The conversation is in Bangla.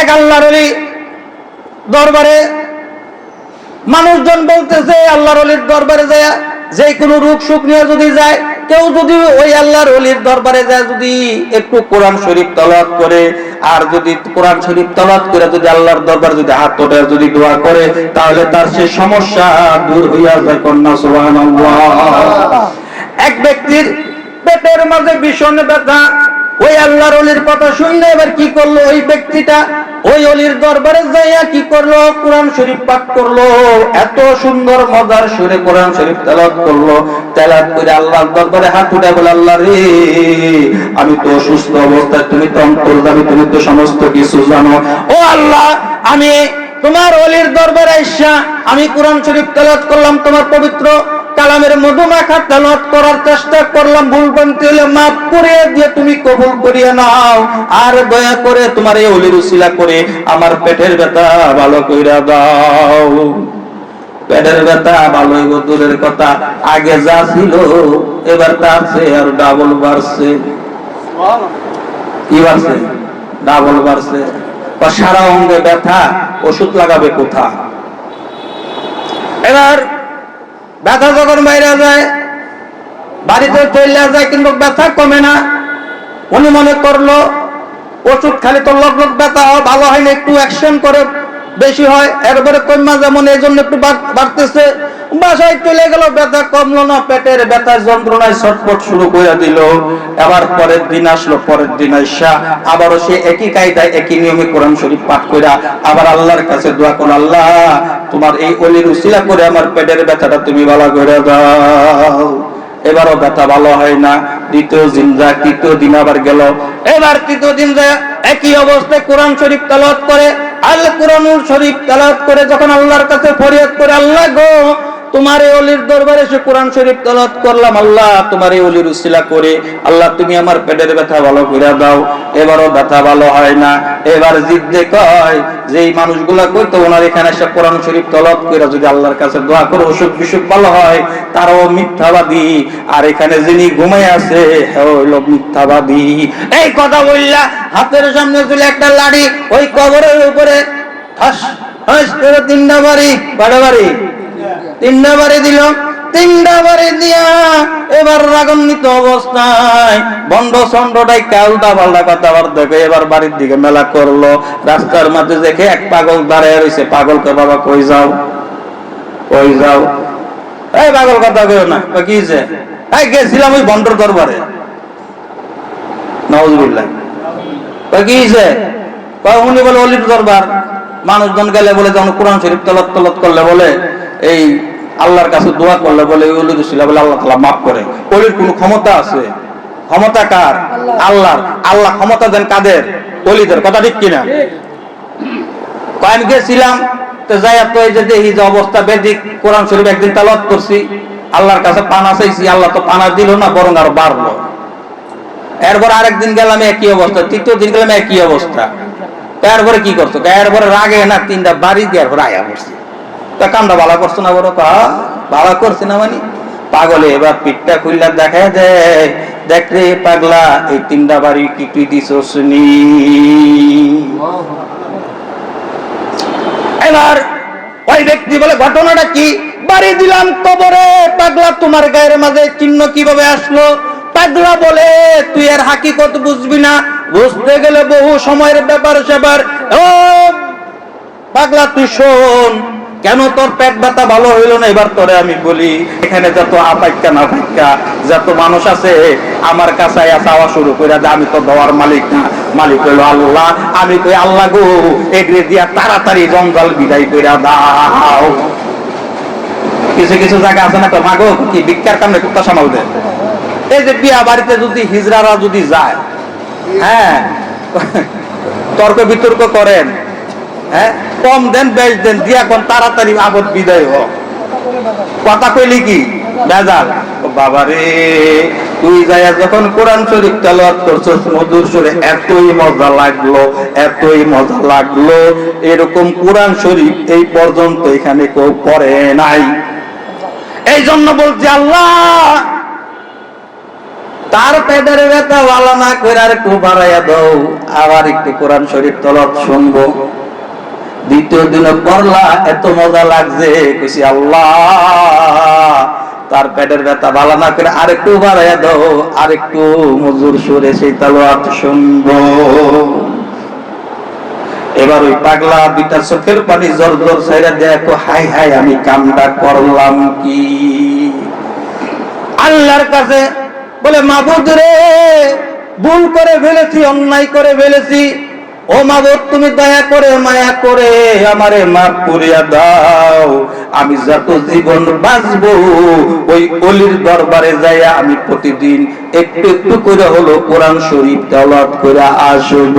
এক আল্লাহর দরবারে মানুষজন বলতেছে, আল্লাহর অলির দরবারে যায় যে কোনো রোগ সুখ নিয়ে যদি যায়, কেউ যদি ওই আল্লাহর অলির দরবারে যায় যদি একটু কোরআন শরীফ তলাত করে, আর যদি কোরআন শরীফ তলাত করে যদি আল্লাহর দরবার যদি হাত তোলে যদি দোয়া করে, তাহলে তার সে সমস্যা দূর হইয়া যায় কন্যা, সুবহানাল্লাহ। এক ব্যক্তির পেটের মাঝে ভীষণ ব্যথা ওই আল্লাহর অলির কথা শুনলে এবার কি করল ওই ব্যক্তিটা? ওই অলির দরবারে যাইয়া কি করল? কোরআন শরীফ পাঠ করল। এত সুন্দর মজার সুরে কোরআন শরীফ তেলাওয়াত করল। তেলাওয়াত করে আল্লাহর দরবারে হাত উঠে বলে, আল্লাহ রে, আমি তো সুস্থ অবস্থায়, তুমি তো অন্তর্জামী, তুমি তো সমস্ত কিছু জানো। ও আল্লাহ, আমি তোমার অলির দরবারে আইসা আমি কোরআন শরীফ তেলাওয়াত করলাম তোমার পবিত্র কালামের মধুমাখা তেলত করার চেষ্টা করলাম, ভুল ভ্রান্তি হলে মাফ করে দিয়ে তুমি কবুল করিয়ে নাও। আর দয়া করে তোমার এই অলির উসিলা করে আমার পেটের ব্যথা ভালো কইরা দাও। পেটের ব্যথা ভালো দূরের কথা, আগে যা ছিল এবার তার চেয়ে আর ডাবল বাড়ছে। কি বাড়ছে? ডাবল বাড়ছে। সারা অঙ্গে ব্যথা, ওষুধ লাগাবে কোথা? এবার ব্যথা যখন বাইরে যায়, বাড়িতে চলে যায় কিন্তু ব্যথা কমে না উনি মনে করল, ওষুধ খালি তো লগ লগ ব্যথা, ভালো হয় না একটু অ্যাকশন করে বেশি হয় এরপরে কমা যেমন এই জন্য একটু বাড়তেছে। বাসায় চলে গেল, ব্যথা কমলো না, পেটের ব্যথা যন্ত্রণায় ছটফট শুরু করে দিল। আবার পরের দিন আসলো, পরের দিন আইসা আবারও সে একই কায়দায়, একই নিয়মে কোরআন শরীফ পাঠ কইরা আবার আল্লাহর কাছে দোয়া করো আল্লাহ, তোমার এই অলির উসিলা করে আমার পেটের ব্যথাটা তুমি ভালো করে দাও। এবারও ব্যথা ভালো হয় না, দ্বিতীয় দিন যায় তৃতীয় দিন আবার গেল। এবার তৃতীয় দিন যা, একই অবস্থায় কোরআন শরীফ তালাওয়াত করে আল কোরআনুল শরীফ তালাত করে যখন আল্লাহর কাছে ফরিয়াদ করে আল্লাহ গো তোমার এই অলির দরবারে সে কোরআন শরীফ তালাওয়াত করলাম, আল্লাহ তোমার এই অলির উসিলা করে, আল্লাহ তুমি আমার পেটের ব্যথা ভালো করে দাও। এবারও ব্যথা ভালো হয় না। এবার জিদ্দে কয় যে এই মানুষগুলা কইতো ওনার এখানে এসে কোরআন শরীফ তলব করে যদি আল্লাহর কাছে দোয়া করে অসুখ বিসুখ ভালো হয়, তারাও মিথ্যাবাদী। আর এখানে যিনি ঘুমাই আছে হইল মিথ্যাবাদী। এই কথা বললা হাতের সামনে তুলে একটা লাড়ি, ওই কবরের উপরে, ঠাস ঠাস করে তিনটা বাড়ি বাড়ি তিনটা বাড়ি দিল, তিনটা বাড়ি দিয়া এবার রাগান্বিত অবস্থায় বন্ড চন্ডটাই উল্টা পাল্টা কথা আবার দেখে এবার বাড়ির দিকে মেলা করল। রাস্তার মাঝে দেখে এক পাগল দাঁড়িয়ে রয়েছে পাগলকে বাবা, কই যাও? কই যাও? এই পাগল কথা কেউ না। কি হইছে? এই গেছিলাম ওই বন্ডর দরবারে। নওয়াজুবিল্লাহ কই, কি উনি বলে অলির দরবার। মানুষজন গেলে বলে যখন কোরআন শরীফ তলত তলত করলে বলে। এই আল্লাহর কাছে দোয়া করলে বলে বলে, আল্লাহ তাআলা মাফ করে। অলির কোনো ক্ষমতা আছে? ক্ষমতা কার? আল্লাহর। আল্লাহ ক্ষমতা দেন কাদের? অলিদের। কথা ঠিক কিনা? কয় আমি গেছিলাম, তো তো এই যে যে অবস্থা বেদিক, কোরআন শরীফ একদিন তালাত করছি, আল্লাহর কাছে পানা চাইছি, আল্লাহ তো পানা দিল না, বরং আরও বাড়লো। এরপর আরেকদিন গেলাম, একই অবস্থা, তৃতীয় দিন গেলাম, একই অবস্থা। এরপরে কি করছ? এরপরে রাগে না, তিনটা বাড়ি দিয়ে এরপরে আয়া করছি তা কামটা ভালো করছ না বড় কা? ভালো করছে না মানে? পাগলে, এবার পিঠটা খুললা দেখা দেয় দেখ রে পাগলা, এই তিনটা বাড়ি কি তুই দিছ শুনি এবার ওই ব্যক্তি বলে, ঘটনাটা কি? বাড়ি দিলাম কবরে। পাগলা, তোমার গায়ের মাঝে চিহ্ন কীভাবে আসলো? পাগলা বলে, তুই আর হাকিকত বুঝবি না। বুঝতে গেলে বহু সময়ের ব্যাপার সেবার ও, পাগলা, তুই শোন। কেন তোর পেট ব্যথা ভালো হইল না? এবার তোরে আমি বলি, এখানে যত আপাইকা না ফাইকা যত মানুষ আছে, আমার কাছে চাওয়া শুরু করে যে আমি তো দেওয়ার মালিক না। মালিক হইল আল্লাহ। আমি কই, আল্লাহ গো, এগরে দিয়া তাড়াতাড়ি জঞ্জাল বিদায় কইরা দাও। কিছু কিছু জায়গা আছে না তো? মাগো, কি ভিক্ষার কামে কুত্তা সামাল দেয়? এই যে বিয়া বাড়িতে যদি হিজড়ারা যদি যায় হ্যাঁ তর্ক বিতর্ক করেন হ্যাঁ? কম দেন, বেশ দেন, দিয়া কোন, তাড়াতাড়ি আগত বিদায় হোক কথা কইলি কি? বেজাল। ও বাবা রে তুই যাইয়া যখন কোরআন শরীফ তেলাওয়াত করছস, মধুর সুরে এতই মজা লাগল, এতই মজা লাগল। এরকম কোরআন শরীফ এই পর্যন্ত এখানে কেউ পড়ে নাই। এই জন্য বলছি, আল্লাহ, তার পেটের ব্যথা ভালো না করে আর একটু বাড়াইয়া দাও। আবার একটু কোরআন শরীফ তলত শুনব। দ্বিতীয় দিনে পড়লা, এত মজা লাগছে। কইছি, আল্লাহ, তার পেটের ব্যথা ভালো না করে আর একটু বাড়াইয়া দাও আর একটু মজুর সুরে সেই তালোয়াত শুনব। এবার ওই পাগলা দুইটা চোখের পানি জল জল সাইরা দেখো হাই হাই, আমি কামটা করলাম কি? আল্লাহর কাছে বলে, মাবুদ রে, ভুল করে ফেলেছি, অন্যায় করে ফেলেছি। ও মাবুদ তুমি দয়া করে, মায়া করে আমারে মাফ করিয়া দাও। আমি যত জীবন বাঁচব, ওই অলির দরবারে যাইয়া আমি প্রতিদিন একটু একটু করে হলো কোরআন শরীফ তেলাওয়াত করে আসব।